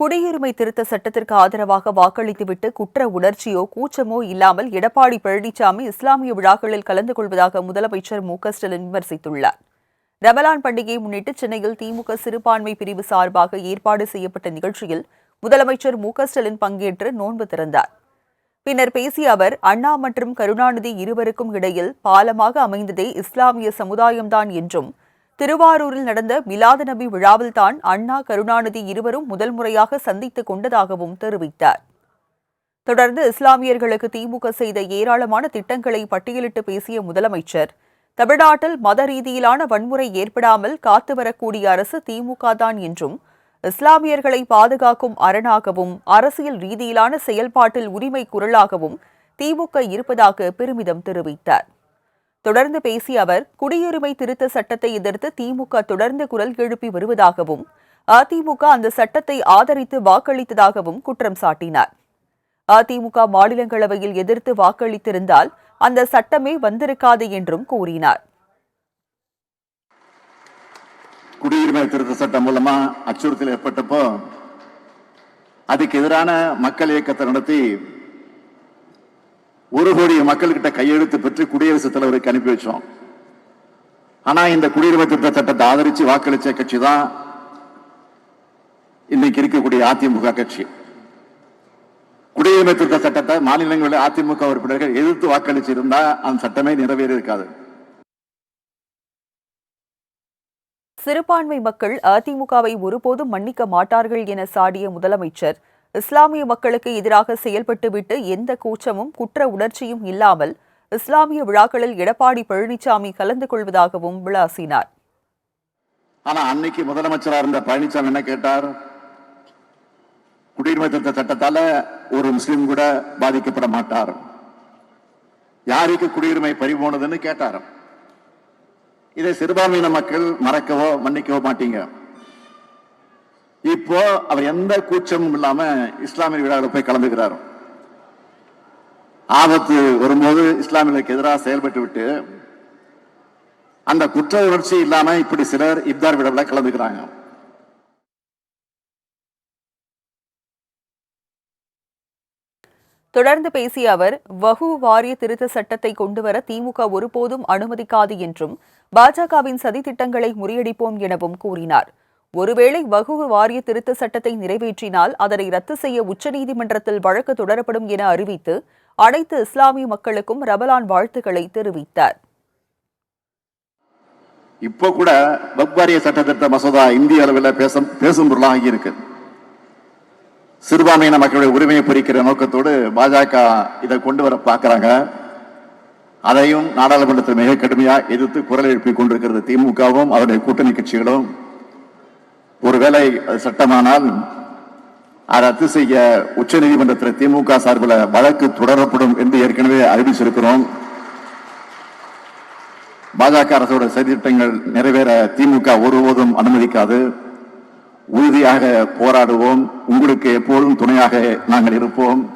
குடியுரிமை திருத்த சட்டத்திற்கு ஆதரவாக வாக்களித்துவிட்டு குற்ற உணர்ச்சியோ கூச்சமோ இல்லாமல் எடப்பாடி பழனிசாமி இஸ்லாமிய விழாக்களில் கலந்து கொள்வதாக முதலமைச்சர் மு ஸ்டாலின் விமர்சித்துள்ளார். ரமலான் பண்டிகையை முன்னிட்டு சென்னையில் திமுக சிறுபான்மை பிரிவு சார்பாக ஏற்பாடு செய்யப்பட்ட நிகழ்ச்சியில் முதலமைச்சர் மு ஸ்டாலின் பங்கேற்று நோன்பு திறந்தார். பின்னர் பேசிய அவர் அண்ணா மற்றும் கருணாநிதி இருவருக்கும் இடையில் பாலமாக அமைந்ததே இஸ்லாமிய சமுதாயம்தான் என்றும் திருவாரூரில் நடந்த மிலாது நபி விழாவில்தான் அண்ணா கருணாநிதி இருவரும் முதல் முறையாக சந்தித்துக் கொண்டதாகவும் தெரிவித்தார். தொடர்ந்து இஸ்லாமியர்களுக்கு திமுக செய்த ஏராளமான திட்டங்களை பட்டியலிட்டு பேசிய முதலமைச்சர் தமிழ்நாட்டில் மத ரீதியிலான வன்முறை ஏற்படாமல் காத்து வரக்கூடிய அரசு திமுக தான் என்றும் இஸ்லாமியர்களை பாதுகாக்கும் அரணாகவும் அரசியல் ரீதியிலான செயல்பாட்டில் உரிமை குரலாகவும் திமுக இருப்பதாக பெருமிதம் தெரிவித்தார். தொடர்ந்து பேசிய அவர் குடியுரிமை திருத்த சட்டத்தை எதிர்த்து திமுக தொடர்ந்து குரல் எழுப்பி வருவதாகவும் அதிமுக அந்த சட்டத்தை ஆதரித்து வாக்களித்ததாகவும் குற்றம் சாட்டினார். அதிமுக மாநிலங்களவையில் எதிர்த்து வாக்களித்திருந்தால் அந்த சட்டமே வந்திருக்காது என்றும் கூறினார். குடியுரிமை திருத்த சட்டம் மூலமா அச்சுறுத்தல் ஏற்பட்டப்போ அதுக்கு எதிரான மக்கள் இயக்கத்தை நடத்தி ஒரு கோடி மக்கள்கிட்ட கையெழுத்து பெற்று குடியரசுத் தலைவருக்கு அனுப்பி வச்சோம். ஆனா இந்த குடியுரிமை திருத்த சட்டத்தை ஆதரிச்சு வாக்களிச்ச கட்சி தான் இன்னைக்கு இருக்கக்கூடிய அதிமுக கட்சி. குடியுரிமை திருத்த சட்டத்தை மாநிலங்களில் அதிமுக உறுப்பினர்கள் எதிர்த்து வாக்களிச்சு இருந்தா அந்த சட்டமே நிறைவேறி இருக்காது சிறுபான்மை மக்கள் அதிமுகவை ஒருபோதும் மன்னிக்க மாட்டார்கள் என சாடிய முதலமைச்சர் இஸ்லாமிய மக்களுக்கு எதிராக செயல்பட்டுவிட்டு எந்த கூச்சமும் குற்ற உணர்ச்சியும் இல்லாமல் இஸ்லாமிய விழாக்களில் எடப்பாடி பழனிசாமி கலந்து கொள்வதாகவும் விளாசினார். ஆனா அன்னைக்கு முதலமைச்சரா இருந்த பழனிசாமி என்ன கேட்டார்? குடியுரிமை திருத்த சட்டத்தால ஒரு முஸ்லீம் கூட பாதிக்கப்பட மாட்டார். யாருக்கு குடியுரிமை பறிபோனதுன்னு கேட்டார் இதை சிறுபான்மையின மக்கள் மறக்கவோ மன்னிக்கவோ மாட்டீங்க. இப்போ அவர் எந்த கூச்சமும் இல்லாம இஸ்லாமிய விழாவில் போய் கலந்துக்கிறார். ஆபத்து வரும்போது இஸ்லாமியர்களுக்கு எதிராக செயல்பட்டு விட்டு அந்த குற்ற உணர்ச்சி இல்லாம இப்படி சிலர் இப்தார் விழாவில் கலந்துக்கிறாங்க. தொடர்ந்து பேசிய அவர் வகு வாரிய திருத்த சட்டத்தை கொண்டுவர திமுக ஒருபோதும் அனுமதிக்காது என்றும் பாஜகவின் சதித்திட்டங்களை முறியடிப்போம் எனவும் கூறினார். ஒருவேளை வகுவு வாரிய திருத்த சட்டத்தை நிறைவேற்றினால் அதனை ரத்து செய்ய உச்சநீதிமன்றத்தில் வழக்கு தொடரப்படும் என அறிவித்து அனைத்து இஸ்லாமிய மக்களுக்கும் ரமலான் வாழ்த்துக்களை தெரிவித்தார். இப்போ கூட வக்வாரிய சட்டத்திட்ட மசோதா இந்திய அளவில் பேசும் பேசும் பொருளாக இருக்கு. சிறுபான்மையின மக்களுடைய உரிமையை பறிக்கிற நோக்கத்தோடு பாஜக இதை கொண்டு வர பார்க்கறாங்க. அதையும் நாடாளுமன்றத்தில் மிக கடுமையா எதிர்த்து குரல் எழுப்பி கொண்டிருக்கிறது திமுகவும் அவருடைய கூட்டணி கட்சிகளும். ஒருவேளை சட்டமானால் அதை ரத்து செய்ய உச்ச நீதிமன்றத்தில் திமுக சார்பில் வழக்கு தொடரப்படும் என்று ஏற்கனவே அறிவிச்சிருக்கிறோம். பாஜக அரசோட சதித்திட்டங்கள் நிறைவேற திமுக ஒருபோதும் அனுமதிக்காது. உறுதியாக போராடுவோம். உங்களுக்கு எப்போதும் துணையாக நாங்கள் இருப்போம்.